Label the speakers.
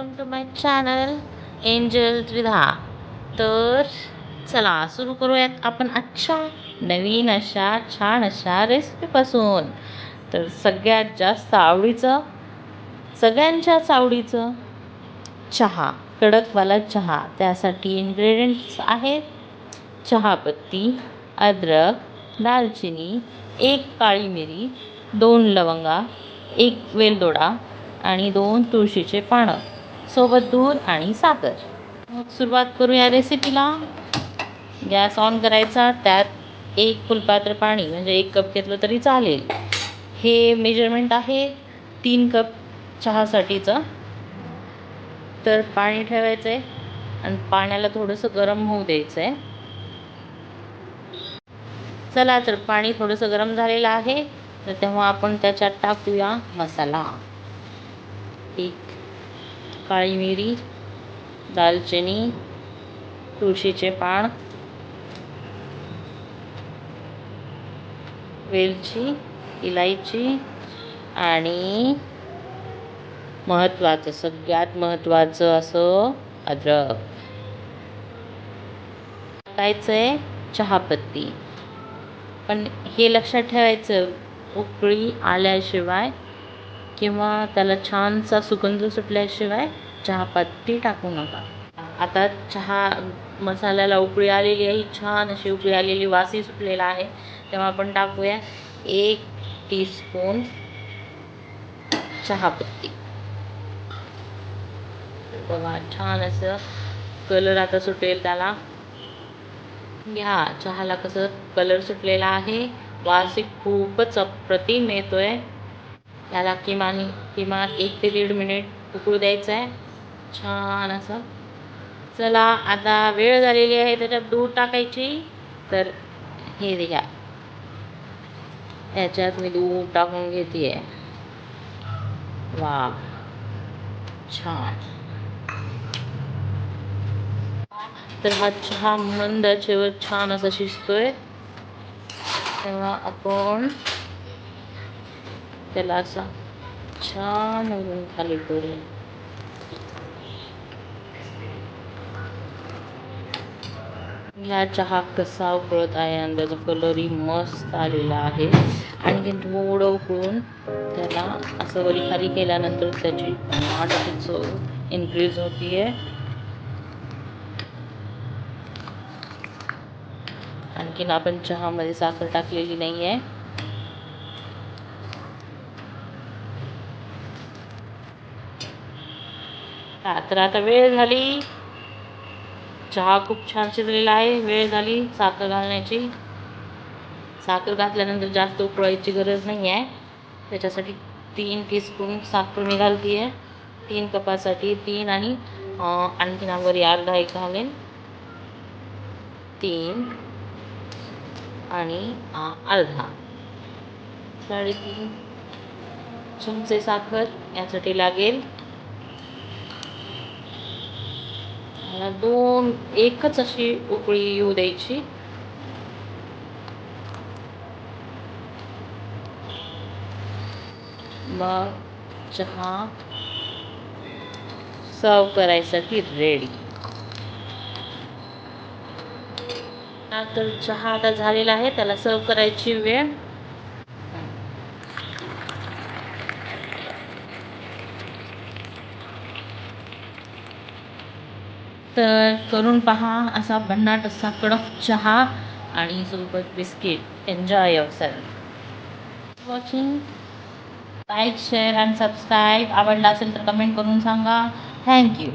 Speaker 1: Welcome to my channel angel Tridha तर चला सुरू करूयात आपण आजच्या नवीन अशा छान अशा रेसिपीपासून तर सगळ्यात जास्त आवडीचं सगळ्यांच्याच आवडीचं चहा कडकवाला चहा. त्यासाठी इन्ग्रेडियंट्स आहेत चहापत्ती अद्रक दालचिनी एक काळी मिरी दोन लवंगा एक वेलदोडा आणि दोन तुळशीचे पानं. सोबत दूध आणि साखर. मग सुरुवात करूया रेसिपीला गॅस ऑन करायचा त्यात एक फुलपात्र पाणी म्हणजे एक कप घेतलं तरी चालेल. हे मेजरमेंट आहे तीन कप चहासाठीचं. तर पाणी ठेवायचं आहे आणि पाण्याला थोडंसं गरम होऊ द्यायचं आहे चला तर पाणी थोडंसं गरम झालेलं आहे. तर तेव्हा आपण त्याच्यात टाकूया मसाला. एक काळी मिरी दालचिनी तुळशीचे पान वेलची इलायची आणि महत्त्वाचं सगळ्यात महत्त्वाचं असं अद्रक. टाकायचं आहे चहापत्ती. पण हे लक्षात ठेवायचं उकळी आल्याशिवाय किंवा त्याला छानसा सुगंध सुटल्याशिवाय चहापत्ती टाकू नका. आता चहा मसाल्याला उकळी आलेली आहे छान अशी उकळी आलेली वासही सुटलेला आहे. तेव्हा आपण टाकूया एक टीस्पून चहापत्ती बघा छान असं कलर आता सुटेल त्याला. घ्या चहाला कसं कलर सुटलेला आहे. वास खूपच अप्रतिम येतोय. त्याला किमान किमान एक ते दीड मिनिट उकळू द्यायचं आहे. छान असं. चला आता वेळ झालेली आहे त्याच्यात दूध टाकायची. तर हे द्या याच्यात मी दूध टाकून घेते वा छान. तर हा चहा मंद आचेवर छान असा शिजतोय. तेव्हा आपण त्याला असा छान वरून खाली करून ह्या चहा कसा उकळत आहे आणि त्याचा कलरही मस्त आलेला आहे. आणखी थोडं उकळून त्याला असं वरी खाली केल्यानंतर त्याची टमाटाची चव इन्क्रीज होती आहे आणखीन आपण चहामध्ये साखर टाकलेली नाही आहे तर आता वेळ झाली. चहा खूप छान शिजलेला आहे. वेळ झाली साखर घालण्याची. साखर घातल्यानंतर जास्त उकळायची गरज नाही आहे. त्याच्यासाठी तीन टीस्पून साखर मी घालते आहे तीन कपासाठी तीन आणि आणखीन वरी अर्धा एक घालेन. तीन आणि अर्धा. साडेतीन चमचे साखर यासाठी लागेल. दोन एकच अशी उकळी येऊ द्यायची. मग चहा सर्व करायसाठी रेडी तर चहा आता झालेला आहे त्याला सर्व करायची वेळ. तर करून पहा असा भन्नाट असा कडक चहा आणि सोबत biscuit. Enjoy yourself watching like share and subscribe आवडला असेल तर कमेंट करून सांगा. थँक्यू